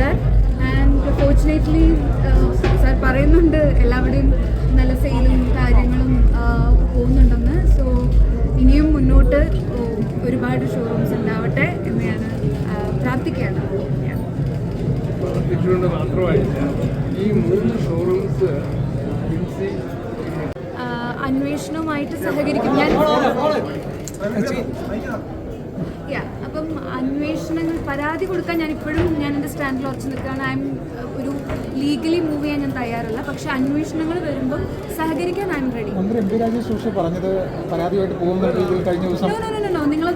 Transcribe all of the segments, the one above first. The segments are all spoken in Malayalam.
ദാറ്റ് ആൻഡ് ഫോർച്ചുനേറ്റ്ലി സാർ പറയുന്നുണ്ട് എല്ലാവരുടെയും നല്ല സെയിലും കാര്യങ്ങളും uh, പോകുന്നുണ്ടെന്ന്. സോ ഇനിയും മുന്നോട്ട് uh, ഒരുപാട് ഷോറൂംസ് ഉണ്ടാവട്ടെ എന്ന് ഞാൻ uh, പ്രാർത്ഥിക്കുകയാണ്. Yeah. പ്രവർത്തിച്ചുകൊണ്ട് മാത്രമായില്ല ഈ മൂന്ന് ഷോറൂംസ് അന്വേഷണവുമായിട്ട് സഹകരിക്കും. ഞാൻ പരാതി കൊടുക്കാൻ ഞാൻ ഇപ്പോഴും ഞാൻ എന്റെ സ്റ്റാൻഡിൽ ഉറച്ചു നിൽക്കുകയാണ്. ഐ എം ഒരു ലീഗലി മൂവ് ചെയ്യാൻ ഞാൻ തയ്യാറല്ല. പക്ഷെ അന്വേഷണങ്ങൾ വരുമ്പോൾ സഹകരിക്കാൻ ഐ എം റെഡി മന്ത്രി എം പി രാജേഷ് പറഞ്ഞത് പരാതിയായിട്ട് പോകുന്ന കഴിഞ്ഞ ദിവസം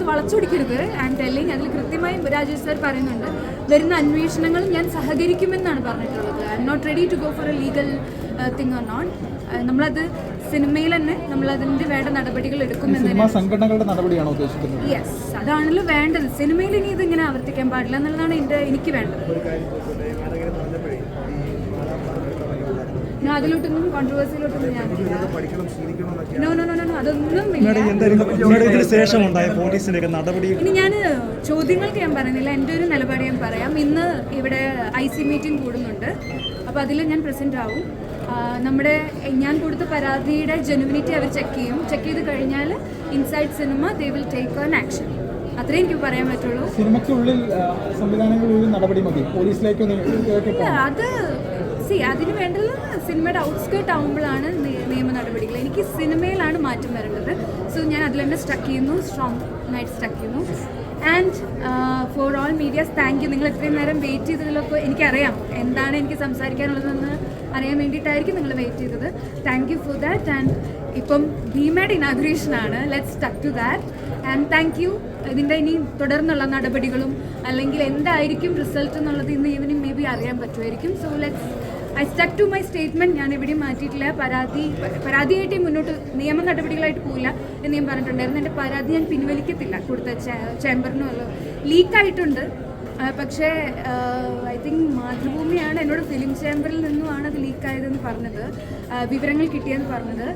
വളച്ചൊടിക്കരുത്. ഐ ആം ടെല്ലിങ് അതിൽ കൃത്യമായും രാജേഷ് സാർ പറയുന്നുണ്ട്. വരുന്ന അന്വേഷണങ്ങൾ ഞാൻ സഹകരിക്കുമെന്നാണ് പറഞ്ഞിട്ടുള്ളത്. I'm not ready to go for a legal thing or not നമ്മളത് സിനിമയിൽ തന്നെ നമ്മൾ അതിന്റെ വേണ്ട നടപടികൾ എടുക്കുമെന്ന് സംഘടനകളുടെ നടപടിയാണോ ഉദ്ദേശിക്കുന്നത്? യെസ് അതാണല്ലോ വേണ്ടത്. സിനിമയിൽ ഇനി ഇതിങ്ങനെ ആവർത്തിക്കാൻ പാടില്ല എന്നുള്ളതാണ് എന്റെ എനിക്ക് വേണ്ടത്. അതിലോട്ടൊന്നും കോൺട്രവേഴ്സിയിലോട്ടൊന്നും ഞാൻ നോ നോ നോ നോ അതൊന്നും ശേഷം ഉണ്ടായ പോലീസിന്റെ നടപടി? ഇനി ഞാൻ ചോദ്യങ്ങൾക്ക് ഞാൻ പറയുന്നില്ല. എന്റെ ഒരു നിലപാട് ഞാൻ പറയാം. ഇന്ന് ഇവിടെ ഐ സി മീറ്റിംഗ് കൂടുന്നുണ്ട്. അപ്പോൾ അതിൽ ഞാൻ പ്രസന്റ് ആവും. നമ്മുടെ ഞാൻ കൊടുത്ത പരാതിയുടെ ജെനുവിനിറ്റി അവർ ചെക്ക് ചെയ്യും. ചെക്ക് ചെയ്ത് കഴിഞ്ഞാൽ inside cinema they will take an action അത്രേ എനിക്ക് പറയാൻ പറ്റുള്ളൂ. സിനിമയ്ക്കുള്ളിൽ സംവിധാനങ്ങളിൽ നടപടി മതി. പോലീസിലേക്ക് അത് സി അതിന് വേണ്ടത് സിനിമയുടെ ഔട്ട്സ്കേർട്ട് ആകുമ്പോഴാണ് നിയ- നിയമ നടപടികൾ. എനിക്ക് സിനിമയിലാണ് മാറ്റം വരേണ്ടത്. സോ ഞാൻ അതിൽ തന്നെ സ്റ്റക്ക് ചെയ്യുന്നു. സ്ട്രോങ് ആയിട്ട് സ്റ്റക്ക് ചെയ്യുന്നു. And for all medias thank you നിങ്ങൾ ഇത്രയും നേരം വെയിറ്റ് ചെയ്തതിലൊക്കെ എനിക്കറിയാം. എന്താണ് എനിക്ക് സംസാരിക്കാനുള്ളതെന്ന് അറിയാൻ വേണ്ടിയിട്ടായിരിക്കും നിങ്ങൾ വെയിറ്റ് ചെയ്തത്. Thank you for that and ഇപ്പം ഭീമയുടെ ഇനാഗ്രേഷൻ ആണ്. Let stuck to that and thank you ഇതിന്റെ ഇനി തുടർന്നുള്ള നടപടികളും അല്ലെങ്കിൽ എന്തായിരിക്കും റിസൾട്ട് എന്നുള്ളത് ഇന്ന് ഈവനിങ് മേ ബി അറിയാൻ പറ്റുമായിരിക്കും. So let's I stuck to my statement ഞാൻ എവിടെയും മാറ്റിയിട്ടില്ല. പരാതി പരാതിയായിട്ട് മുന്നോട്ട് നിയമ നടപടികളായിട്ട് പോകില്ല എന്ന് ഞാൻ പറഞ്ഞിട്ടുണ്ടായിരുന്നു. എന്റെ പരാതി ഞാൻ പിൻവലിക്കത്തില്ല. കൊടുത്ത ചേംബറിനോ അല്ലോ ലീക്കായിട്ടുണ്ട് പക്ഷേ ഐ തിങ്ക് മാതൃഭൂമിയാണ്. എന്നോട് ഫിലിം ചേംബറിൽ നിന്നുമാണ് അത് ലീക്കായതെന്ന് പറഞ്ഞത്. വിവരങ്ങൾ കിട്ടിയെന്ന് പറഞ്ഞത്.